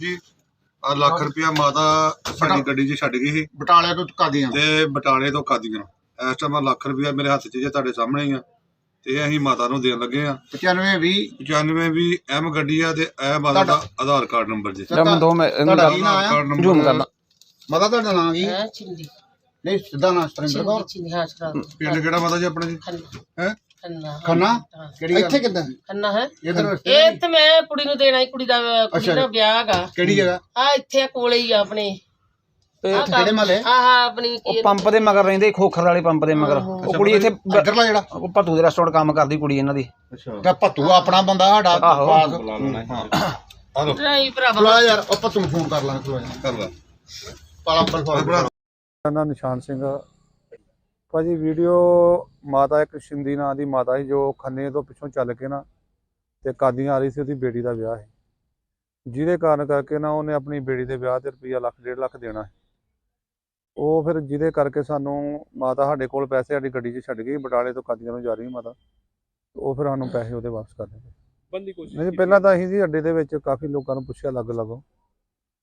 ਜੀ ਆ ਲੱਖ ਰੁਪਇਆ ਮਾਤਾ ਸਾਡੀ ਗੱਡੀ 'ਚ ਛੱਡ ਗਈ ਸੀ। ਬਟਾਲੇ ਤੋਂ ਕਾਦੀਆਂ? ਤੇ ਬਟਾਲੇ ਤੋਂ ਕਾਦੀਆਂ। ਇਸ ਟਾਈਮ ਆ ਲੱਖ ਰੁਪਇਆ ਮੇਰੇ ਹੱਥ 'ਚ ਜੇ ਤੁਹਾਡੇ ਸਾਹਮਣੇ ਹੀ ਆ। ਤੇ ਅਸੀਂ ਮਾਤਾ ਨੂੰ ਦੇਣ ਲੱਗੇ ਆ। 95 20 95 ਵੀ ਐਮ ਗੱਡੀ ਆ ਤੇ ਇਹ ਮਾਤਾ ਦਾ ਆਧਾਰ ਕਾਰਡ ਨੰਬਰ ਜੀ। ਤੁਹਾਡਾ- ਦੋ ਮੈਂ ਤੁਹਾਡਾ ਕੀ ਨਾਂ ਆਧਾਰ ਆ? ਕਾਰਡ ਨੰਬਰ ਜ਼ੂਮ ਕਰਨਾ ਮਤਾ ਤੁਹਾਡਾ ਨਾਂ ਕੀ? ਹੈ ਚਿੰਦੀ ਨਹੀਂ ਸਿੱਧਾ ਨਾਂ ਸਤਰਿੰਦਰ ਕੌਰ। ਚਿੰਦੀ ਹਾਂ ਪਿੰਡ ਕਿਹੜਾ ਮਾਤਾ ਜੀ ਆਪਣਾ ਜੀ? ਹੈ? ਖੰਨਾ। ਕਿਹੜੀ ਇੱਥੇ ਕਿੱਦਾਂ? ਖੰਨਾ ਹੈ। ਇਧਰ ਇਹ ਤੇ ਮੈਂ ਕੁੜੀ ਨੂੰ ਦੇਣਾ ਹੀ ਕੁੜੀ ਦਾ ਕੁੜੀ ਦਾ। ਵਿਆਹ ਹੈਗਾ ਕਿਹੜੀ ਜਗ੍ਹਾ? ਆ ਇੱਥੇ ਆ ਕੋਲੇ ਹੀ ਆ ਆਪਣੇ। ਤੇ ਆਹ ਕਿਹੜੇ ਮਹੱਲੇ? ਆਹ ਆਪਣੀ ਉਹ ਕੀ ਪੰਪ ਦੇ ਮਗਰ ਰਹਿੰਦੇ ਖੋਖਰ ਵਾਲੇ ਪੰਪ ਦੇ ਮਗਰ। ਉਹ ਕੁੜੀ ਇੱਥੇ ਬ- ਇੱਧਰਲਾ ਜਿਹੜਾ? ਉਹ ਭੱਤੂ ਦੇ ਰੈਸਟੋਰੈਂਟ ਕੰਮ ਕਰਦੀ ਕੁੜੀ ਇਹਨਾਂ ਦੀ। ਤੇ ਭੱਤੂ ਆਪਣਾ ਬੰਦਾ ਸਾਡਾ ਆਹੋ। ਪਾਸ। ਆ ਲੋ ਨਹੀਂ ਭਰਾਵਾ ਬੁਲਾ ਯਾਰ ਉਹ ਭੱਤੂ ਨੂੰ ਫੋਨ ਕਰ ਲਾਂਗੇ ਖਲੋ ਜਾ। ਕਰ ਲਾ। ਪਾਲਾ ਬਲ ਫੋਨ ਬਣਾ। ਮੇਰਾ ਨਾਮ ਨਿਸ਼ਾਨ ਸਿੰਘ ਆ। ਭਾਜੀ ਵੀਡੀਓ ਮਾਤਾ ਇੱਕ ਸ਼ਿੰਦੀ ਨਾਂ ਦੀ ਮਾਤਾ ਸੀ ਜੋ ਖੰਨੇ ਤੋਂ ਪਿੱਛੋਂ ਚੱਲ ਕੇ ਨਾ ਤੇ ਕਾਦੀਆਂ ਆ ਰਹੀ ਸੀ ਉਹਦੀ ਬੇਟੀ ਦਾ ਵਿਆਹ ਸੀ। ਜਿਹਦੇ ਕਾਰਨ ਕਰਕੇ ਨਾ ਉਹਨੇ ਆਪਣੀ ਬੇਟੀ ਦੇ ਵਿਆਹ ਤੇ ਰੁਪਈਆ ਲੱਖ ਡੇਢ ਲੱਖ ਦੇਣਾ ਸੀ। ਉਹ ਫਿਰ ਜਿਹਦੇ ਕਰਕੇ ਸਾਨੂੰ ਮਾਤਾ ਸਾਡੇ ਕੋਲ ਪੈਸੇ ਸਾਡੀ ਗੱਡੀ 'ਚ ਛੱਡ ਗਈ ਬਟਾਲੇ ਤੋਂ ਕਾਦੀਆਂ ਨੂੰ ਜਾ ਰਹੀ ਮਾਤਾ। ਉਹ ਫਿਰ ਸਾਨੂੰ ਪੈਸੇ ਉਹਦੇ ਵਾਪਸ ਕਰ ਦਿੱਤੇ। ਬੰਦੀ ਕੋਸ਼ਿਸ਼ ਨਹੀਂ ਪਹਿਲਾਂ ਤਾਂ ਅਸੀਂ ਜੀ ਅੱਡੇ ਦੇ ਵਿੱਚ ਕਾਫੀ ਲੋਕਾਂ ਨੂੰ ਪੁੱਛਿਆ ਲੱਗ ਲੱਗੋ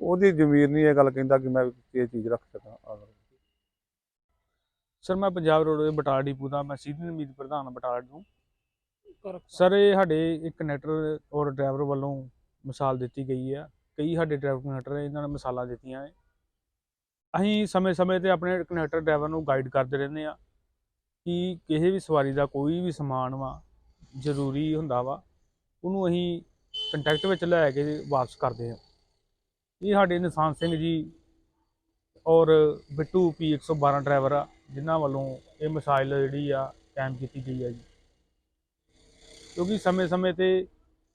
ਉਹਦੀ ਜ਼ਮੀਰ ਨਹੀਂ ਇਹ ਗੱਲ ਕਹਿੰਦਾ ਕਿ ਮੈਂ ਇਹ ਚੀਜ਼ ਰੱਖ ਸਕਾਂ। ਸਰ ਮੈਂ ਪੰਜਾਬ ਰੋਡਵੇ ਬਟਾਲਾ ਡਿਪੂ ਦਾ ਮੈਂ ਸੀਨੀਅਰ ਮੀਤ ਪ੍ਰਧਾਨ ਬਟਾਲਾ ਤੋਂ। ਸਰ ਇਹ ਸਾਡੇ ਇੱਕ ਕਨੈਕਟਰ ਔਰ ਡਰਾਈਵਰ ਵੱਲੋਂ ਮਿਸਾਲ ਦਿੱਤੀ ਗਈ ਹੈ ਕਈ ਸਾਡੇ ਡਰਾਈਵਰ ਕਨੈਕਟਰ ਇਹਨਾਂ ਨੇ ਮਿਸਾਲਾਂ ਦਿੱਤੀਆਂ ਹੈ ਅਸੀਂ ਸਮੇਂ-ਸਮੇਂ ਤੇ ਆਪਣੇ ਕਨੈਕਟਰ ਡਰਾਈਵਰ ਨੂੰ ਗਾਈਡ ਕਰਦੇ ਰਹਿੰਦੇ ਆ ਕਿ ਕਿਸੇ ਵੀ ਸਵਾਰੀ ਦਾ ਕੋਈ ਵੀ ਸਮਾਨ ਵਾ ਜ਼ਰੂਰੀ ਹੁੰਦਾ ਵਾ ਉਹਨੂੰ ਅਸੀਂ ਕੰਟੈਕਟ ਵਿੱਚ ਲੈ ਕੇ ਵਾਪਸ ਕਰਦੇ ਆ ਇਹ ਸਾਡੇ ਨਿਸ਼ਾਨ ਸਿੰਘ ਜੀ ਔਰ ਬਿੱਟੂ ਪੀ 112 ਡਰਾਈਵਰ ਆ, ਜਿਨ੍ਹਾਂ ਵੱਲੋਂ ਇਹ ਮਿਸਾਈਲ ਜਿਹੜੀ ਆ ਕਾਇਮ ਕੀਤੀ ਗਈ ਹੈ ਜੀ। ਕਿਉਂਕਿ ਸਮੇਂ-ਸਮੇਂ ਤੇ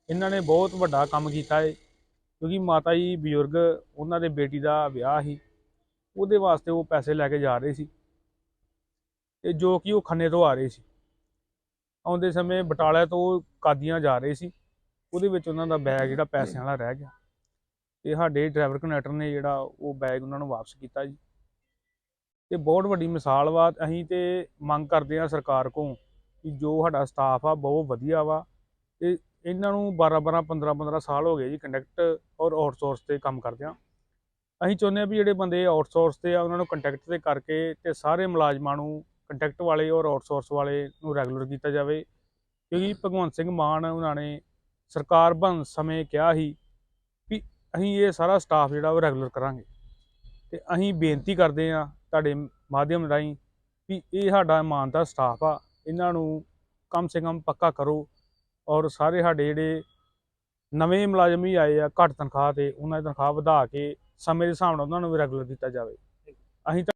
ਇਹਨਾਂ ਨੇ ਬਹੁਤ ਵੱਡਾ ਕੰਮ ਕੀਤਾ ਹੈ ਕਿਉਂਕਿ ਮਾਤਾ ਜੀ ਬਜ਼ੁਰਗ, ਉਹਨਾਂ ਦੇ ਬੇਟੀ ਦਾ ਵਿਆਹ ਸੀ, ਉਹਦੇ ਵਾਸਤੇ ਉਹ ਪੈਸੇ ਲੈ ਕੇ ਜਾ ਰਹੇ ਸੀ ਤੇ ਜੋ ਕਿ ਉਹ ਖੰਨੇ ਤੋਂ ਆ ਰਹੇ ਸੀ। ਆਉਂਦੇ ਸਮੇਂ ਬਟਾਲਾ ਤੋਂ ਕਾਦੀਆਂ ਜਾ ਰਹੇ ਸੀ, ਉਹਦੇ ਵਿੱਚ ਉਹਨਾਂ ਦਾ ਬੈਗ ਜਿਹੜਾ ਪੈਸਿਆਂ ਵਾਲਾ ਰਹਿ ਗਿਆ। ਤੇ ਸਾਡੇ ਡਰਾਈਵਰ ਕਨੈਕਟਰ ਨੇ ਜਿਹੜਾ ਉਹ ਬੈਗ ਉਹਨਾਂ ਨੂੰ ਵਾਪਸ ਕੀਤਾ ਜੀ। ਤੇ ਬਹੁਤ ਵੱਡੀ ਮਿਸਾਲ ਵਾ, ਅਸੀਂ ਤੇ ਮੰਗ ਕਰਦੇ ਆ ਸਰਕਾਰ ਕੋਲ ਕਿ ਜੋ ਸਾਡਾ ਸਟਾਫ ਆ, ਬਹੁਤ ਵਧੀਆ ਵਾ। ਤੇ ਇਹਨਾਂ ਨੂੰ 12 12 15 15 ਸਾਲ ਹੋ ਗਏ ਜੀ ਕੰਟੈਕਟ ਔਰ ਆਊਟਸੋਰਸ ਤੇ ਕੰਮ ਕਰਦੇ ਆ। ਅਸੀਂ ਚਾਹੁੰਦੇ ਆ ਵੀ ਜਿਹੜੇ ਬੰਦੇ ਆਊਟਸੋਰਸ ਤੇ ਆ, ਉਹਨਾਂ ਨੂੰ ਕੰਟੈਕਟ ਤੇ ਕਰਕੇ ਤੇ ਸਾਰੇ ਮੁਲਾਜ਼ਮਾਂ ਨੂੰ ਕੰਟੈਕਟ ਵਾਲੇ ਔਰ ਆਊਟਸੋਰਸ ਵਾਲੇ ਨੂੰ ਰੈਗੂਲਰ ਕੀਤਾ ਜਾਵੇ। ਕਿਉਂਕਿ ਭਗਵੰਤ ਸਿੰਘ ਮਾਨ ਉਹਨਾਂ ਨੇ ਸਰਕਾਰ ਬਣ ਸਮੇਂ ਕਿਹਾ ਸੀ ਅਸੀਂ ਇਹ ਸਾਰਾ ਸਟਾਫ ਜਿਹੜਾ ਉਹ ਰੈਗੂਲਰ ਕਰਾਂਗੇ। ਤੇ ਅਸੀਂ ਬੇਨਤੀ ਕਰਦੇ ਆ ਤੁਹਾਡੇ ਮਾਧਿਅਮ ਰਾਹੀਂ ਵੀ ਇਹ ਸਾਡਾ ਇਮਾਨਦਾਰ ਸਟਾਫ ਆ, ਇਹਨਾਂ ਨੂੰ ਕਮ ਸੇ ਕਮ ਪੱਕਾ ਕਰੋ ਔਰ ਸਾਰੇ ਸਾਡੇ ਜਿਹੜੇ ਨਵੇਂ ਮੁਲਾਜ਼ਮ ਵੀ ਆਏ ਆ ਘੱਟ ਤਨਖਾਹ ਤੇ, ਉਹਨਾਂ ਦੀ ਤਨਖਾਹ ਵਧਾ ਕੇ ਸਮੇਂ ਦੇ ਹਿਸਾਬ ਨਾਲ ਉਹਨਾਂ ਨੂੰ ਵੀ ਰੈਗੂਲਰ ਕੀਤਾ ਜਾਵੇ। ਅਸੀਂ ਤਾਂ